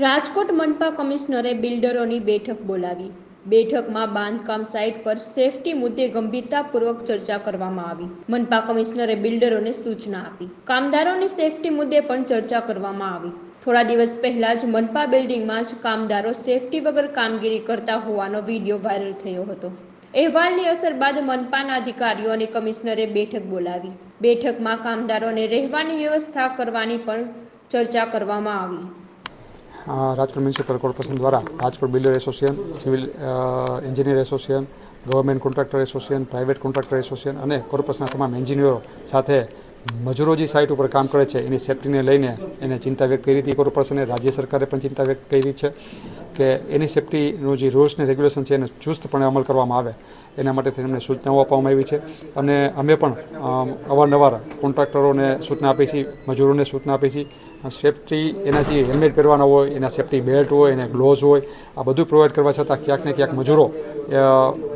રાજકોટ મનપા કમિશનરે બિલ્ડરોની બેઠક બોલાવી. બેઠકમાં બાંધકામ સાઇટ પર સેફટી મુદ્દે ગંભીરતાપૂર્વક ચર્ચા કરવામાં આવી. મનપા કમિશનરે બિલ્ડરોને સૂચના આપી. કામદારોની સેફટી મુદ્દે પણ ચર્ચા કરવામાં આવી. થોડા દિવસ પહેલા જ મનપા બિલ્ડિંગમાં જ કામદારો સેફટી વગર કામગીરી કરતા હોવાનો વીડિયો વાયરલ થયો હતો. અહેવાલની અસર બાદ મનપાના અધિકારીઓ અને કમિશનરે બેઠક બોલાવી. બેઠકમાં કામદારોને રહેવાની વ્યવસ્થા કરવાની પણ ચર્ચા કરવામાં આવી. રાજકોટ મ્યુનિસિપલ કોર્પોરેશન દ્વારા Rajkot builder association, civil engineer association, government contractor association, private contractor association અને કોર્પોરેશનના તમામ એન્જિનિયરો સાથે મજૂરો જે સાઇટ ઉપર કામ કરે છે. એની સેફટીને લઈને એને ચિંતા વ્યક્ત કરી હતી કોર્પોરેશને. રાજ્ય સરકારે પણ ચિંતા વ્યક્ત કરી છે કે એની સેફટીનું જે રૂલ્સ ને રેગ્યુલેશન છે એને ચુસ્તપણે અમલ કરવામાં આવે. એના માટે તેમને સૂચનાઓ આપવામાં આવી છે અને અમે પણ અવારનવાર કોન્ટ્રાક્ટરોને સૂચના આપી છીએ, મજૂરોને સૂચના આપી છીએ સેફટી એના જે હેલ્મેટ પહેરવાના હોય, એના સેફટી બેલ્ટ હોય, એને ગ્લોવ્સ હોય, આ બધું પ્રોવાઈડ કરવા છતાં ક્યાંક ને ક્યાંક મજૂરો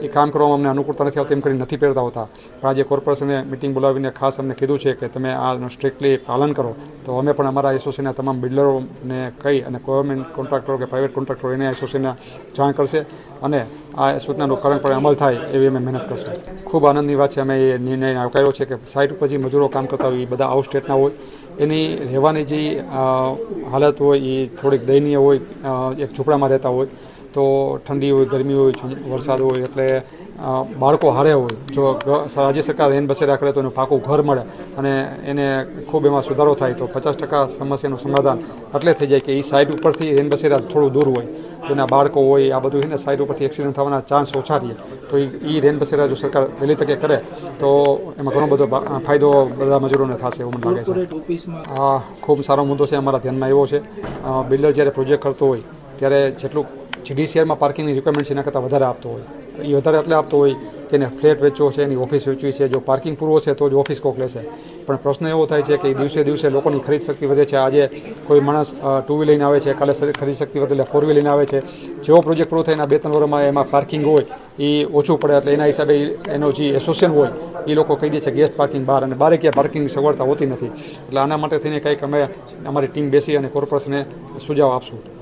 એ કામ કરવામાં અમને અનુકૂળતા નથી આવતી એમ કરી નથી પહેરતા હોતા. પણ આજે કોર્પોરેશને મિટિંગ બોલાવીને ખાસ અમને કીધું છે કે તમે આનું સ્ટ્રિક્ટલી પાલન કરો. તો અમે પણ અમારા એસોસિએશનના તમામ બિલ્ડરોને કહી અને ગવર્મેન્ટ કોન્ટ્રાક્ટરો કે પ્રાઇવેટ કોન્ટ્રાક્ટરો એને એસોસિએશનના જાણ કરશે અને આ સૂચનાનો પણ અમલ થાય એવી અમે મહેનત કરશું. ખૂબ આનંદની વાત છે, અમે એ નિર્ણય આવકાર્યો છે કે સાઇટ ઉપર જે મજૂરો કામ કરતા હોય, એ બધા આઉટ સ્ટેટના હોય એની રહેવાની જે હાલત હોય, એ થોડીક દયનીય હોય એક ઝૂંપડામાં રહેતા હોય, તો ઠંડી હોય, ગરમી હોય વરસાદ હોય, એટલે બાળકો હારે હોય. જો રાજ્ય સરકાર રેન બસેરા કરે તો એને પાકું ઘર મળે અને એને ખૂબ એમાં સુધારો થાય, તો પચાસ ટકા સમસ્યાનું સમાધાન એટલે થઈ જાય કે એ સાઈડ ઉપરથી રેન બસેરા થોડું દૂર હોય. એના બાળકો હોય આ બધું એને ને સાઈડ ઉપરથી એક્સિડન્ટ થવાના ચાન્સ ઓછા રહે તો એ રેન બસેરા જો સરકાર વહેલી તકે કરે તો એમાં ઘણો બધો ફાયદો બધા મજૂરોને થશે એવું મને લાગે છે. હા ખૂબ સારો મુદ્દો છે અમારા ધ્યાનમાં આવ્યો છે. બિલ્ડર જ્યારે પ્રોજેક્ટ કરતો હોય ત્યારે જેટલું જીડીસીઆરમાં પાર્કિંગની રિક્વાયરમેન્ટ છે એના કરતાં વધારે આપતો હોય. એ વધારે એટલે આપતો હોય કે એને ફ્લેટ વેચવો છે, એની ઓફિસ વેચવી છે, જો પાર્કિંગ પૂરવો છે તો જ ઓફિસ કોક લેશે. પણ પ્રશ્ન એવો થાય છે કે દિવસે દિવસે લોકોની ખરીદ શક્તિ વધે છે. આજે કોઈ માણસ ટુ વ્હીલ લઈને આવે છે, કાલે ખરીદ શક્તિ વધે એટલે ફોર વ્હીલ આવે છે. જેવો પ્રોજેક્ટ પૂરો થાય એના બે, ત્રણ વર્ષમાં એમાં પાર્કિંગ હોય એ ઓછું પડે એટલે એના હિસાબે એનો જે એસોસિએશન હોય એ લોકો કહી દે છે ગેસ્ટ પાર્કિંગ બહાર. અને બારે ક્યાં પાર્કિંગની સગવડતા હોતી નથી. એટલે આના માટે થઈને કંઈક અમે અમારી ટીમ બેસી અને કોર્પોરેશને સુઝાવ આપશું.